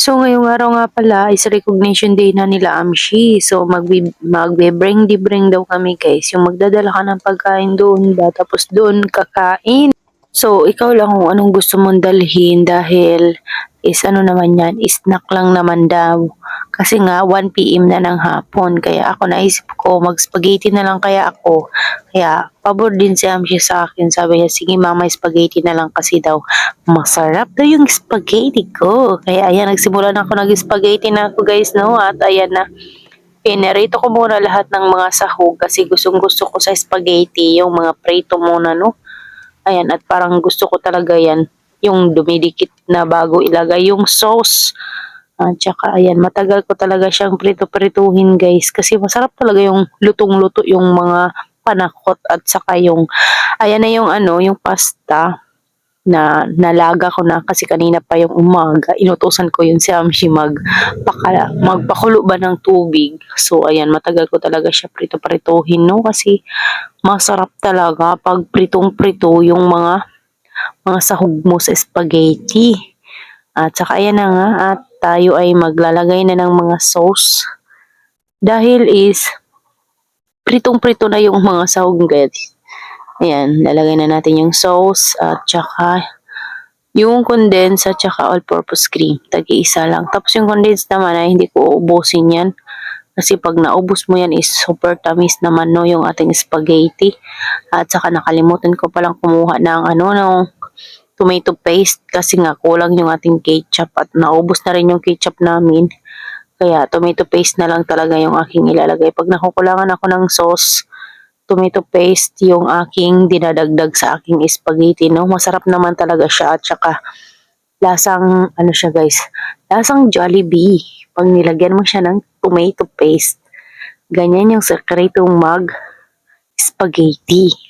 So ngayong araw nga pala is recognition day na nila Amshi. So magbi magbe-bring di bring daw kami guys. Yung magdadala ka ng pagkain doon ba tapos doon kakain. So ikaw lang kung anong gusto mong dalhin dahil is ano naman yan, snack lang naman daw. Kasi nga 1pm na ng hapon kaya ako naisip ko mag-spaghetti na lang kaya ako. Kaya pabor din si Amshi sa akin. Sabi niya sige mama spaghetti na lang kasi daw masarap daw yung spaghetti ko. Kaya ayan, nagsimula na ako nag-spaghetti na ako guys, no? At ayan na, pinarito ko muna lahat ng mga sahog kasi gustong gusto ko sa spaghetti, yung mga prito muna, no? Ayan, at parang gusto ko talaga yan, yung dumidikit na bago ilagay yung sauce. At saka ayan, matagal ko talaga siyang prito-prituhin guys kasi masarap talaga yung lutong-luto yung mga panakot at saka yung, ayan na yung ano, yung pasta na nalaga ko na kasi kanina pa yung umaga, inutusan ko yun si Amshi mag magpakulo ba ng tubig. So ayan, matagal ko talaga siya prito-prituhin no kasi masarap talaga pag pritong-prito yung mga mga sahog mo sa spaghetti. At saka ayan na nga at tayo ay maglalagay na ng mga sauce. Dahil is pritong-prito na yung mga sahog guys. Ayan, lalagay na natin yung sauce at saka yung condensed at saka all-purpose cream. Tagi-isa lang. Tapos yung condensed naman ay hindi ko uubusin yan. Kasi pag naubos mo yan is super tamis naman no yung ating spaghetti. At saka nakalimutan ko palang kumuha ng ano ng tomato paste kasi nga kulang yung ating ketchup at naubos na rin yung ketchup namin. Kaya tomato paste na lang talaga yung aking ilalagay. Pag nakukulangan ako ng sauce, tomato paste yung aking dinadagdag sa aking spaghetti, no? Masarap naman talaga siya at saka lasang, ano siya guys, lasang Jollibee. Pag nilagyan mo siya ng tomato paste, ganyan yung sekretong mag spaghetti.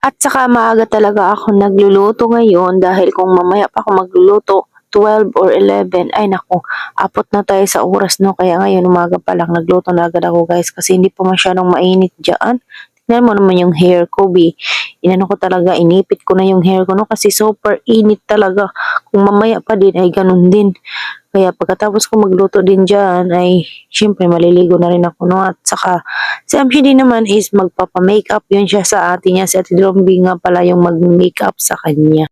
At saka maaga talaga ako nagluluto ngayon dahil kung mamaya pa ako magluluto, 12 or 11, ay nako, apot na tayo sa oras no. Kaya ngayon umaga pa lang nagluto na agad ako guys kasi hindi pa masyadong mainit dyan. Tingnan mo naman yung hair ko, bi. Inano ko talaga, inipit ko na yung hair ko, no? Kasi super init talaga. Kung mamaya pa din, ay ganun din. Kaya pagkatapos ko magluto din dyan, ay syempre maliligo na rin ako, no? At saka, si Amshi din naman is magpapa-makeup yun siya sa atin niya. Si Ate Drombi nga pala yung mag-makeup sa kanya.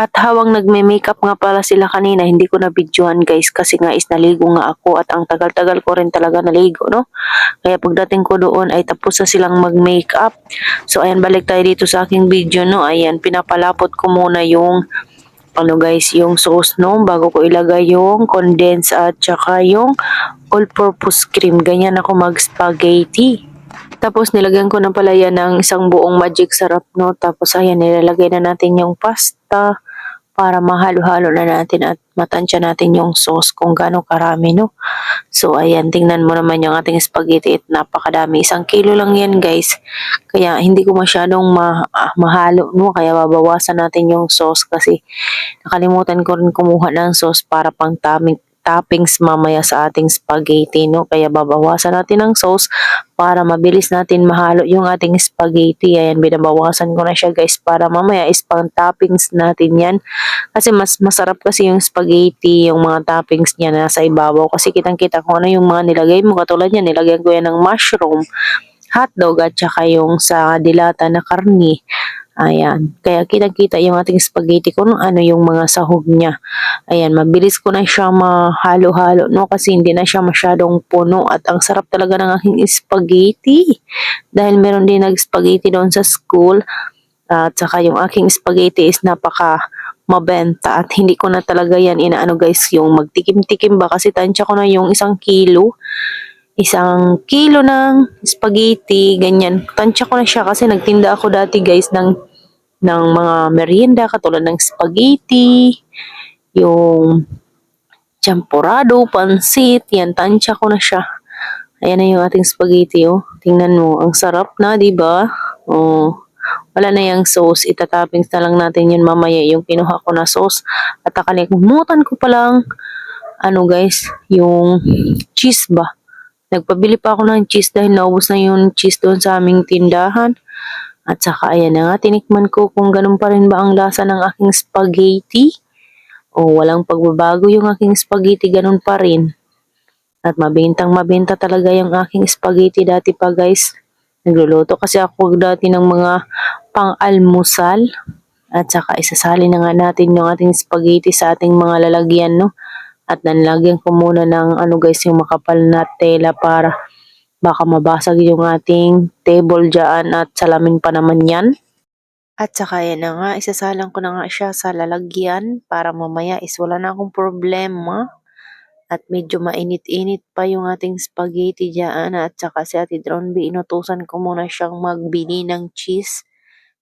At hawang nagme-makeup nga pala sila kanina, hindi ko na videohan guys kasi nga is naligo nga ako at ang tagal-tagal ko rin talaga naligo, no? Kaya pagdating ko doon ay tapos na silang mag-makeup. So ayan, balik tayo dito sa aking video, no? Ayan, pinapalapot ko muna yung ano guys, yung sauce, no? Bago ko ilagay yung condensed at saka yung all-purpose cream. Ganyan ako mag-spaghetti. Tapos nilagyan ko na pala yan ng isang buong magic sarap, no? Tapos ayan, nilalagay na natin yung pasta para mahalo-halo na natin at matansya natin yung sauce kung gaano karami, no? So, ayan, tingnan mo naman yung ating spaghetti at napakadami. Isang kilo lang yan, guys. Kaya, hindi ko masyadong ma ah, mahalo, no? Kaya, babawasan natin yung sauce kasi nakalimutan ko rin kumuha ng sauce para pang taming toppings mamaya sa ating spaghetti, no? Kaya babawasan natin ng sauce para mabilis natin mahalo yung ating spaghetti. Ayan, binabawasan ko na siya guys para mamaya is pang toppings natin yan. Kasi mas masarap kasi yung spaghetti, yung mga toppings niya nasa ibabaw. Kasi kitang-kita ko ano yung mga nilagay mo. Katulad yan, nilagyan ko yan ng mushroom, hotdog at saka yung sa dilata na karni. Ayan. Kaya kitang-kita yung ating spaghetti kung ano yung mga sahog niya. Ayan, mabilis ko na siya mahalo-halo, no? Kasi hindi na siya masyadong puno at ang sarap talaga ng aking spaghetti. Dahil meron din nag-spaghetti doon sa school. At saka yung aking spaghetti is napaka mabenta at hindi ko na talaga yan inaano guys yung magtikim-tikim ba kasi tansya ko na yung isang kilo isang kilo ng spaghetti, ganyan. Tansya ko na siya kasi nagtinda ako dati guys ng ng mga merienda katulad ng spaghetti, yung champurado, pansit, yan, tansya ko na siya. Ayan na yung ating spaghetti, oh. Tingnan mo, ang sarap na, di ba? Oh, wala na yung sauce, itatoppings na lang natin yun mamaya, yung kinuha ko na sauce. At nakalimutan ko palang, ano guys, yung cheese ba? Nagpabili pa ako ng cheese dahil naubos na yung cheese doon sa aming tindahan. At saka ayan na nga, tinikman ko kung ganun pa rin ba ang lasa ng aking spaghetti. O walang pagbabago yung aking spaghetti, ganun pa rin. At mabintang mabenta talaga yung aking spaghetti dati pa guys. Nagluluto kasi ako dati ng mga pang-almusal. At saka isasali na nga natin yung ating spaghetti sa ating mga lalagyan, no? At nanlagyan ko muna ng ano guys, yung makapal na tela para baka mabasag yung ating table dyan at salamin pa naman yan. At saka yan na nga, isasalang ko na nga siya sa lalagyan para mamaya is wala na akong problema. At medyo mainit-init pa yung ating spaghetti dyan. At saka si Ate Dronby, inutusan ko muna siyang magbili ng cheese.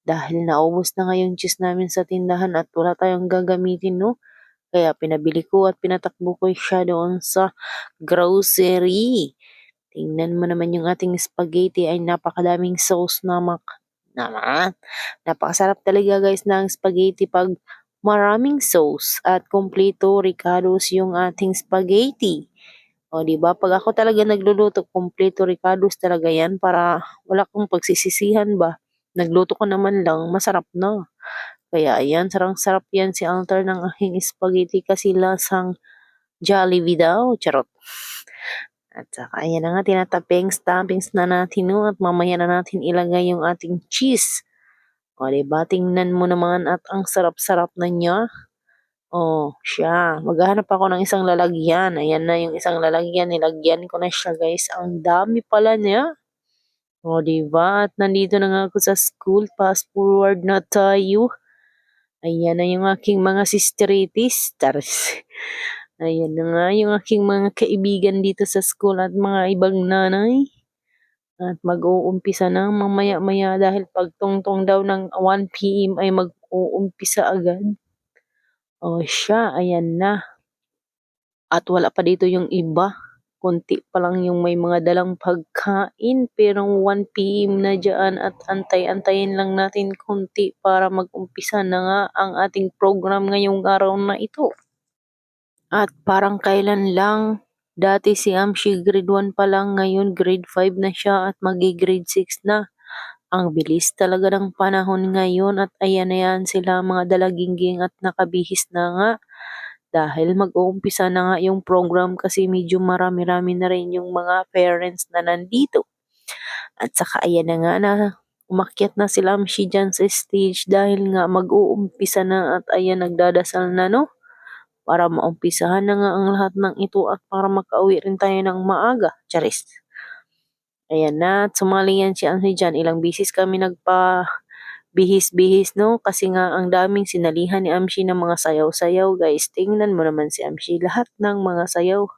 Dahil naubos na nga yung cheese namin sa tindahan at wala tayong gagamitin, no? Kaya pinabili ko at pinatakbo ko siya doon sa grocery. Tingnan mo naman yung ating spaghetti ay napakadaming sauce na mak naman. Napakasarap talaga guys ng spaghetti pag maraming sauce at kompleto ricados yung ating spaghetti. O, di ba? Pag ako talaga nagluluto, kompleto ricados talaga yan para wala kong pagsisisihan ba. Nagluto ko naman lang, masarap na. Kaya ayan, sarang-sarap yan si Altar ng aking spaghetti kasi lasang Jollibee daw. Charot. At saka ayan na nga, tinatappings, toppings na natin no, at mamaya na natin ilagay yung ating cheese. O, diba? Tingnan mo naman at ang sarap-sarap na niya. Oh, siya. Maghahanap ako ng isang lalagyan. Ayan na yung isang lalagyan. Nilagyan ko na siya, guys. Ang dami pala niya. O, diba? At nandito na nga ako sa school. Fast forward na tayo. Ayan na yung aking mga sisteritis. Taris. Ayan na nga yung aking mga kaibigan dito sa school at mga ibang nanay. At mag-uumpisa na mamaya-maya dahil pagtungtong daw ng 1pm ay mag-uumpisa agad. O siya, ayan na. At wala pa dito yung iba. Kunti pa lang yung may mga dalang pagkain. Pero 1pm na dyan at antay-antayin lang natin kunti para mag-umpisa na nga ang ating program ngayong araw na ito. At parang kailan lang, dati si Amshi grade 1 pa lang, ngayon grade 5 na siya at magi-grade 6 na. Ang bilis talaga ng panahon ngayon at ayan na yan sila mga dalagingging at nakabihis na nga. Dahil mag-uumpisa na nga yung program kasi medyo marami-rami na rin yung mga parents na nandito. At saka ayan na nga na umakyat na sila Amshi dyan sa stage dahil nga mag-uumpisa na at ayan nagdadasal na no para maumpisahan na nga ang lahat ng ito at para makauwi rin tayo ng maaga. Charis. Ayan na, at sumali yan si Ansi dyan. Ilang bisis kami nagpa bihis-bihis, no? Kasi nga ang daming sinalihan ni Amshi ng mga sayaw-sayaw, guys. Tingnan mo naman si Amshi. Lahat ng mga sayaw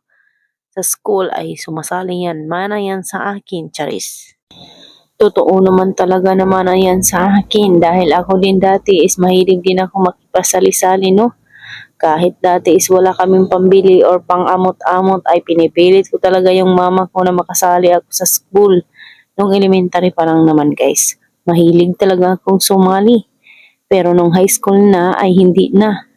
sa school ay sumasali yan. Mana yan sa akin, Charis. Totoo naman talaga naman na yan sa akin dahil ako din dati is mahilig din ako makipasali-sali, no? Kahit dati is wala kaming pambili or pang-amot-amot ay pinipilit ko talaga yung mama ko na makasali ako sa school. Nung elementary pa lang naman guys. Mahilig talaga akong sumali. Pero nung high school na ay hindi na.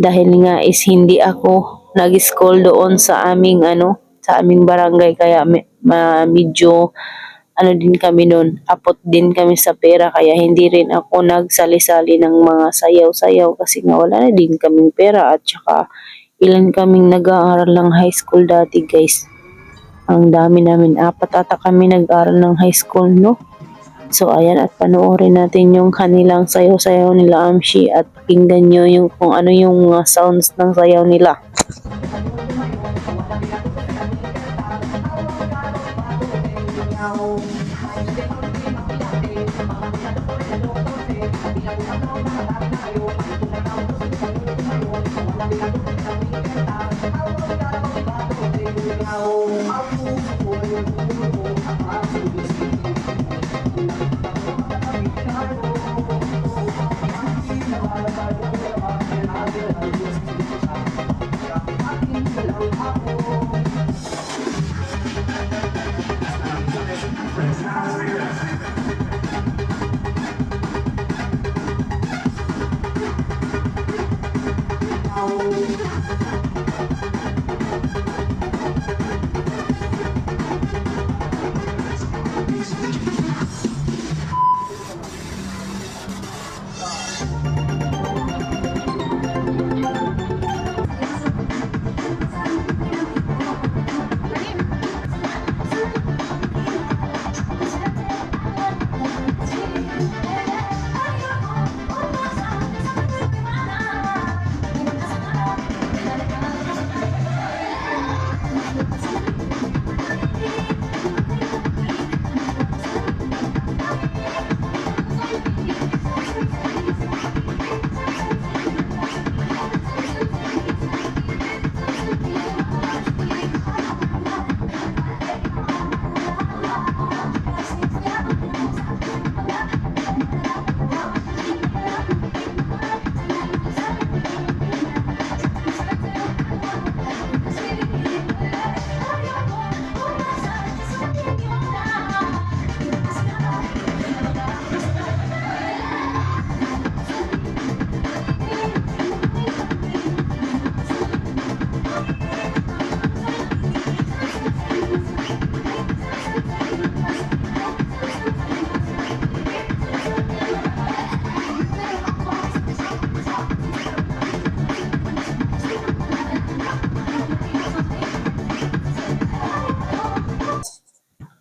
Dahil nga is hindi ako nag-school doon sa aming ano, sa aming barangay kaya medyo ano din kami noon, apot din kami sa pera kaya hindi rin ako nagsali-sali ng mga sayaw-sayaw kasi nga wala na din kaming pera at saka ilan kaming nag-aaral ng high school dati guys. Ang dami namin, apat ata kami nag-aaral ng high school no. So ayan at panoorin natin yung kanilang sayaw-sayaw nila Amshi at pakinggan nyo yung kung ano yung mga sounds ng sayaw nila. Oh,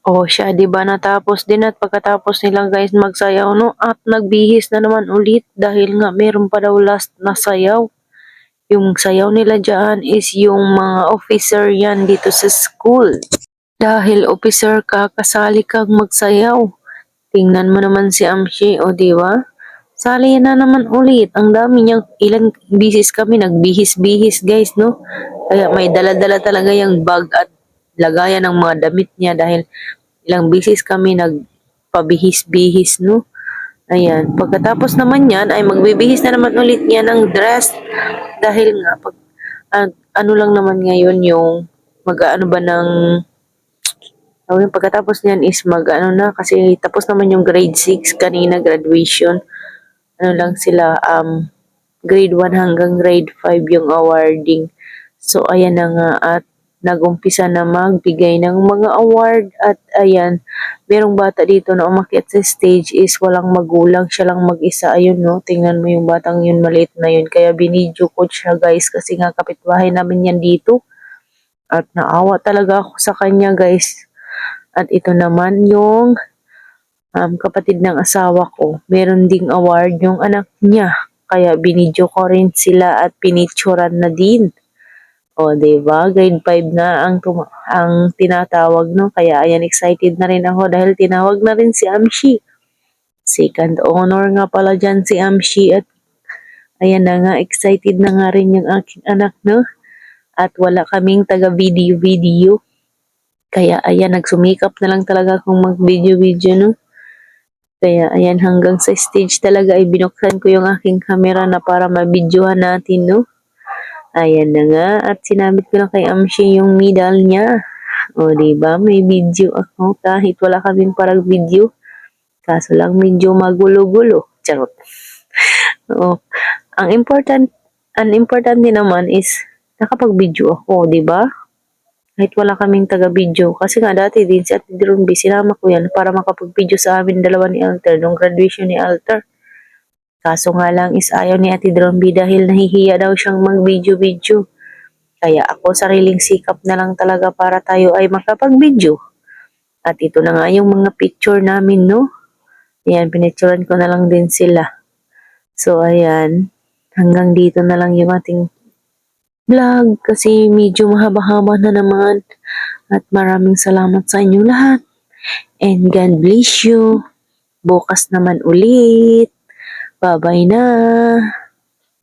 O siya, di ba natapos din at pagkatapos nila guys magsayaw no at nagbihis na naman ulit dahil nga meron pa daw last na sayaw. Yung sayaw nila dyan is yung mga officer yan dito sa school. Dahil officer ka, kasali kang magsayaw. Tingnan mo naman si Amshi, o di ba? Sali na naman ulit. Ang dami niyang, ilang bisis kami nagbihis-bihis guys, no? Kaya may dala-dala talaga yung bag at lagayan ng mga damit niya dahil ilang bisis kami nagpabihis-bihis, no? Ayan. Pagkatapos naman yan, ay magbibihis na naman ulit niya ng dress. Dahil nga, pag, ah, ano lang naman ngayon yung mag-ano ba ng So, yung pagkatapos niyan is mag, ano na, kasi tapos naman yung grade 6 kanina, graduation. Ano lang sila, um, grade 1 hanggang grade 5 yung awarding. So, ayan na nga at nagumpisa na magbigay ng mga award at ayan, merong bata dito na umakyat sa stage is walang magulang, siya lang mag-isa. Ayun no, tingnan mo yung batang yun, maliit na yun. Kaya binidyo ko siya guys kasi nga kapitbahay namin yan dito. At naawa talaga ako sa kanya guys. At ito naman yung um, kapatid ng asawa ko. Meron ding award yung anak niya. Kaya binidyo ko rin sila at pinicturan na din. O, ba? Grade 5 na ang, ang tinatawag, no? Kaya ayan, excited na rin ako dahil tinawag na rin si Amshi. Second honor nga pala dyan si Amshi at ayan na nga, excited na nga rin yung aking anak, no? At wala kaming taga-video-video. Kaya ayan, nagsumikap na lang talaga akong mag-video-video, no? Kaya ayan, hanggang sa stage talaga ay binuksan ko yung aking camera na para mabidyohan natin, no? Ayan na nga, at sinabit ko na kay Amshi yung medal niya. O, ba? May video ako kahit wala kaming parang video. Kaso lang medyo magulo-gulo. Charot. Oo. Ang important, ang important din naman is nakapag-video ako, ba? Kahit wala kaming taga-video. Kasi nga dati din si Ate Drumbi, sinama ko yan para makapag-video sa amin dalawa ni Alter nung graduation ni Alter. Kaso nga lang is ayaw ni Ate Drumbi dahil nahihiya daw siyang mag-video-video. Kaya ako sariling sikap na lang talaga para tayo ay makapag-video. At ito na nga yung mga picture namin, no? Ayan, pinicturean ko na lang din sila. So, ayan. Hanggang dito na lang yung ating vlog kasi medyo mahaba-haba na naman. At maraming salamat sa inyo lahat. And God bless you. Bukas naman ulit. Bye-bye na.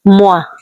Mwah.